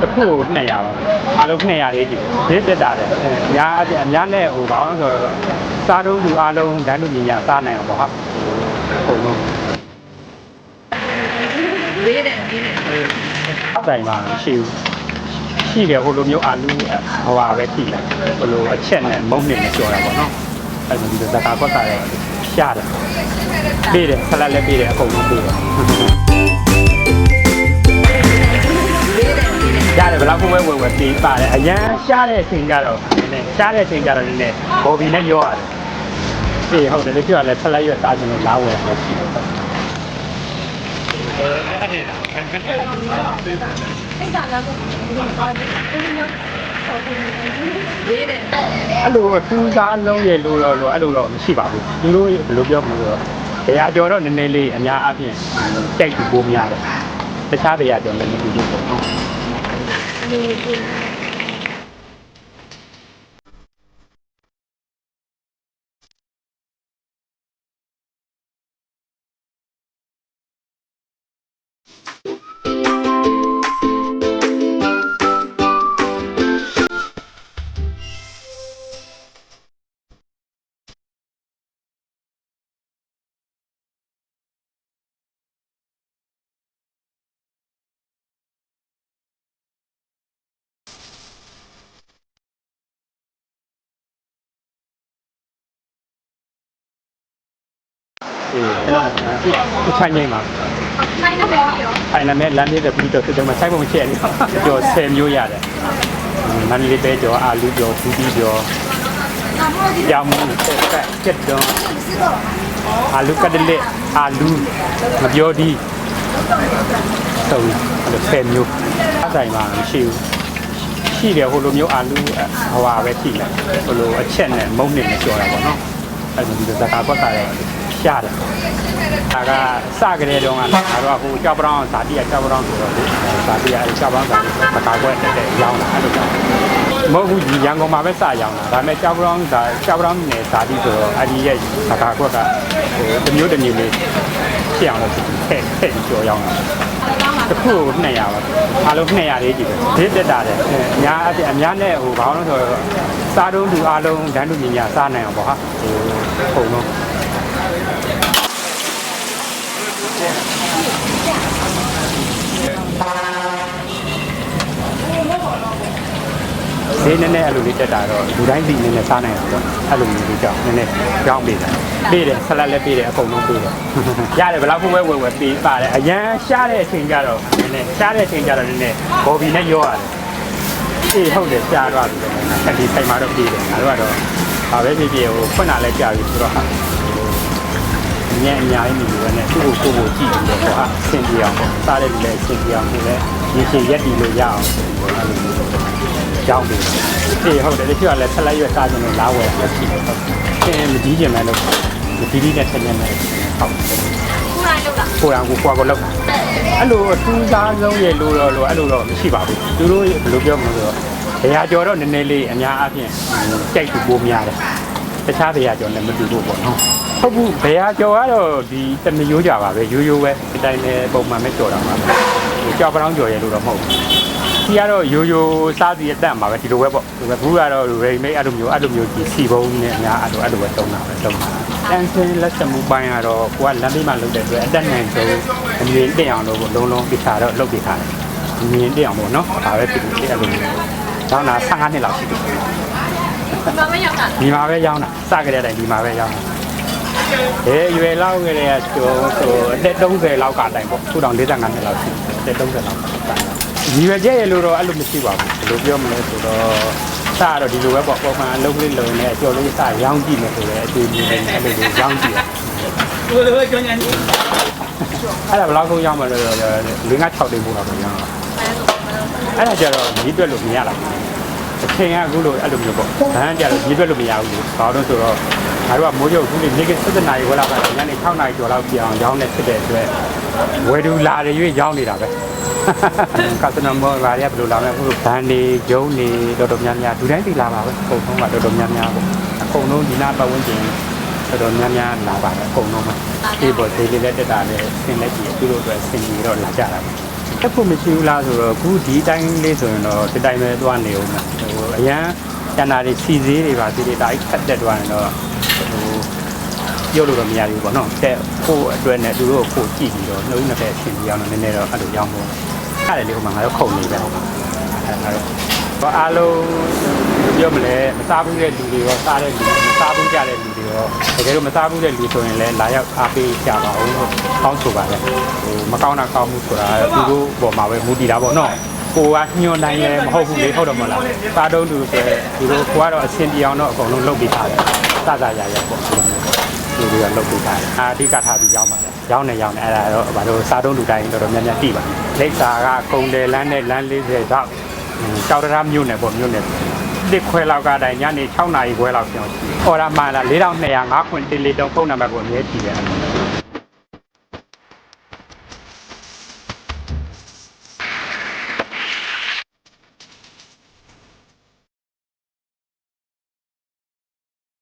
တစ်ခုကို200ပါအားလုံး200လေးကြည့်ဈေးတက်တာတယ်အဲအများအအများနဲ့ဟိုဘာလို့ဆိုတော့စားတော့သူအားလုံးဒန်းလူညီညာစားနိုင်အောင်ပေါ့ဟာဟုတ်လို့လေးတဲ့လေးတဲ့တိုင်မှာရှိဘူးရှိတယ်ဟိုလိုမျိုးအာလူဟိုဟာပဲကြည့်လိုက်ဟိုလိုအချက်နဲ့မုံနေနဲ့ကြော်တာပေါ့နော်အဲဒီဒီဇကာကွက်ကလည်းရှားတယ်ပေးတယ်ဆလတ်လည်းပေးတယ်အကုန်လုံးပေးတယ် ဘယ်လောက်ကိုပဲဝယ်ဝယ်ပေးပါတယ်အရန်ရှားတဲ့အချိန်ကြတော့နည်းနည်းရှားတဲ့အချိန်ကြတော့နည်းနည်းဘော်ဘီနဲ့ရောရတယ်အေးဟုတ်တယ်ဒီပြောရလဲဆက်လက်ရွက်စားခြင်းလို့လာဝယ်တယ်ရှိတယ်လေးတဲ့အဲ့လိုအထူးစားအလုံးရဲ့လို့တော့လို့အဲ့လိုတော့မရှိပါဘူးသူတို့ဘယ်လိုပြောမလို့တော့တရားကျော်တော့နည်းနည်းလေးအများအပြည့်တိုက်ပြီးပိုးများတယ်တခြားတရားကျော်လည်းမတူဘူးပေါ့နော် người အေးအဲ့တော့ဒီဆိုင်နေမှာဆိုင်နေပြီရောဆိုင်နေမဲ့လမ်းလေးတစ်ပြီးတော့သူတို့မှဆိုင်ပုံချက်နေကျော်10မျိုးရတယ်မန္တလေးပဲကျော်အာလူကျော်ဘူးတီကျော်ကြောင်မှုဆက်ကက်ကျက်တော့အာလူကတလက်အာလူမပြောဒီတော့အဲ့လို10မျိုးအဆိုင်မှာမရှိဘူးရှိတယ်ဟိုလိုမျိုးအာလူဟိုဟာပဲရှိတယ်ဟိုလိုအချက်နဲ့မုံနေနဲ့ကြော်တာပေါ့နော်အဲ့ဒီဇကာကွက်ကလည်း ရှားတယ်ဒါကစကြတဲ့တုန်းကငါတို့ကဟိုကြောက်ပရောင်းဇာတိကကြောက်ပရောင်းဆိုတော့ဒီဇာတိကအဲကြောက်ပရောင်းဇာတိပကာကွက်တက်တက်ရောင်းတာအဲ့လိုကြောင့်မဟုတ်ဘူးဒီရန်ကုန်မှာပဲစရောင်းတာဒါပေမဲ့ကြောက်ပရောင်းဇာကြောက်ပရောင်းနယ်ဇာတိဆိုတော့အဒီရဲ့ပကာကွက်ကဟိုတစ်မျိုးတစ်မျိုးလေးဖြစ်အောင်လို့ထည့်ထည့်ပြီးကြော်ရောင်းတာတစ်ခုကို200ပါအားလုံး200လေးကြည့်ပဲဈေးတက်တာတယ်အဲအများအပြည့်အများနဲ့ဟိုဘာလို့လဲဆိုတော့စားတော့သူအားလုံးဒန်းလူညီညာစားနိုင်အောင်ပေါ့ဟာဟိုပုံလုံး ဈေးနည်းနည်းအဲ့လိုလေးတက်တာတော့လူတိုင်းသိနေနဲ့စားနိုင်အောင်ပေါ့အဲ့လိုမျိုးလေးကြောင့်နည်းနည်းကြောင်းပေးတာပေးတယ်ဆလတ်လည်းပေးတယ်အကုန်လုံးပေးတယ်ရတယ်ဘယ်လောက်ကိုပဲဝယ်ဝယ်ပေးပါတယ်အရန်ရှားတဲ့အချိန်ကြတော့နည်းနည်းရှားတဲ့အချိန်ကြတော့နည်းနည်းဘော်ဘီနဲ့ရောရတယ်အေးဟုတ်တယ်ရှားတော့ပြီအဲ့ဒီဆိုင်မှာတော့ပေးတယ်ငါတို့ကတော့ဘာပဲဖြစ်ဖြစ်ဟိုဖွင့်လာလဲကြာပြီဆိုတော့ဟာညံ့အများကြီးနေလို့ပဲနဲ့သူ့ကိုကိုယ်ကိုကြည့်ပြီးတော့ဟာအဆင်ပြေအောင်ပေါ့စားတဲ့လူလည်းအဆင်ပြေအောင်ဒီလည်းရေရှည်ရက်တည်လို့ရအောင်အဲ့လိုမျိုး ကြောင်းပေးတယ်အေးဟုတ်တယ်တချို့ကလည်းဆက်လိုက်ရွက်စားခြင်းလို့လာဝယ်တာရှိတယ်ဟုတ်တယ်မကြည့်ကြမယ်လို့မကြည့်ကြတဲ့ဆက်နေမယ်ဟုတ်ခုနိုင်လို့လားကိုယ်အောင်ကိုကွာကိုလောက်တာအဲ့လိုအထူးသားဆုံးရဲ့လို့တော့လို့အဲ့လိုတော့မရှိပါဘူးသူတို့ဘယ်လိုပြောမလဲဆိုတော့တရားကျော်တော့နည်းနည်းလေးအများအပြည့်ကြိုက်သူပိုများတယ်တခြားတရားကျော်လည်းမတူဘူးပေါ့နော်ဟုတ်ဘူးဘယ်ဟာကျော်ကတော့ဒီတမယိုးကြပါပဲရိုးရိုးပဲဒီတိုင်းပဲပုံမှန်ပဲကျော်တာပါကြောက်ပရောင်းကျော်ရဲ့လို့တော့မဟုတ်ဘူး ဒီကတော့ရိုးရိုးစားစီအတန့်ပါပဲဒီလိုပဲပေါ့ဒီဘူးကတော့ရေမိတ်အဲ့လိုမျိုးအဲ့လိုမျိုးဒီစီပုံးနဲ့အများအဲ့လိုအဲ့လိုပဲတုံးတာပဲတုံးတာတန်ဆင်းလက်စမှုပိုင်းကတော့ကိုကလမ်းဘေးမှာလုပ်တဲ့အတွက်အတက်နိုင်ဆုံးအမြင်တက်အောင်လို့လုံးလုံးပြချတော့လုပ်ပြထားတယ်အမြင်တက်အောင်ပေါ့နော်ဒါပဲဖြစ်ဖြစ်အဲ့လိုမျိုးကျောင်းတာ15နှစ်လောက်ရှိပြီဒီမှာမရောက်တာဒီမှာပဲရောင်းတာစကြတဲ့အတိုင်းဒီမှာပဲရောင်းတာအဲရွယ်လောက်ကလေးကဆိုဆိုအသက်30လောက်ကတိုင်ပေါ့ခုတောင်45နှစ်လောက်ရှိတယ်အသက်30လောက်ကတိုင် ညီရကျရဲ့လို့တော့အဲ့လိုမရှိပါဘူးဘယ်လိုပြောမလဲဆိုတော့စတော့ဒီလိုပဲပေါ့ပုံမှန်အလုပ်လေးလုံနေအကျော်လေးစရောင်းကြည့်မယ်ဆိုတော့အသေးလေးနဲ့အဲ့လိုရောင်းကြည့်ရအဲ့ဒါဘယ်လောက်ကုန်ရောက်မလဲတော့လင်းက6တိမ်ပို့တော့ကုန်ရောက်တာအဲ့ဒါကြတော့မြေးတွက်လို့မရတာအချိန်ကအခုလိုအဲ့လိုမျိုးပေါ့ဘန်းကြတော့မြေးတွက်လို့မရဘူးဘာလို့ဆိုတော့ငါတို့ကမိုးရုပ်ခုနေနေ့က7နာရီဝက်လာတာညနေ6နာရီကျော်လောက်ပြန်အောင်ရောင်းနေဖြစ်တဲ့အတွက်ဝယ်သူလာရွေးရောင်းနေတာပဲ ကစတမာဘာတွေကဘယ်လိုလာမလဲအခုဘန်နေဂျုံနေတော်တော်များများလူတိုင်းသိလာပါပဲ။အကုန်လုံးကတော်တော်များများပေါ့။အကုန်လုံးဒီနာပတ်ဝန်းကျင်တော်တော်များများလာပါတယ်အကုန်လုံးပဲ။ဒီပေါ်ဒေးလေးလက်တက်တာလည်းဆင်လက်ကြီးသူတို့အတွက်ဆင်ပြီးတော့လာကြတာပဲ။တက်ဖို့မရှိဘူးလားဆိုတော့အခုဒီတိုင်းလေးဆိုရင်တော့ဒီတိုင်းပဲသွားနေဦးမှာဟိုအရန်ကျန်တာတွေစီစည်းတွေပါဒီတွေတိုင်းခတ်တက်သွားရင်တော့ဟိုပြောလို့တော့မရဘူးပေါ့နော်တဲ့ကိုယ့်အတွက်နဲ့သူတို့ကိုကြည့်ပြီးတော့နှုတ်နှစ်ဖက်ဆင်ပြီးအောင်တော့နည်းနည်းတော့အဲ့လိုရောက်ဖို့ ခါတယ်လေဟိုမှာငါတို့ခုံနေပဲဟုတ်ပါအဲ့ဒါတော့တော့အားလုံးပြောမလဲမစားဘူးတဲ့လူတွေရောစားတဲ့လူမစားဘူးကြတဲ့လူတွေရောတကယ်လို့မစားဘူးတဲ့လူဆိုရင်လည်းလာရောက်အားပေးကြပါဦးလို့တောင်းဆိုပါလေဟိုမကောင်းတာကောင်းမှုဆိုတာသူတို့ပေါ်မှာပဲမူတည်တာပေါ့နော်ကိုကညွန်တိုင်းလည်းမဟုတ်ဘူးလေဟုတ်တယ်မဟုတ်လားစားတုံးသူဆိုသူတို့ကိုကတော့အဆင်ပြေအောင်တော့အကုန်လုံးလုပ်ပေးထားတယ်စစရရပေါ့အဲ့ လိုမျိုးလူတွေကလုပ်ပေးထားတယ်အာအဓိကထားပြီးရောက်ပါတယ်ရောက်နေရောက်နေအဲ့ဒါတော့ဘာလို့စားတုံးလူတိုင်းတော်တော်များများတိပါတယ်လိပ်စာကကုံတယ်လမ်းနဲ့လမ်း40တော့ကြောက်ရမြို့နယ်ပေါ့မြို့နယ်တစ်ခွဲလောက်ကတိုင်ညနေ6နာရီခွဲလောက်ပြောင်းရှိ။အော်ဒါမှန်လား4205ခွင့်တေလီတုံဖုန်းနံပါတ်ကိုအမြဲကြည့်ရတယ်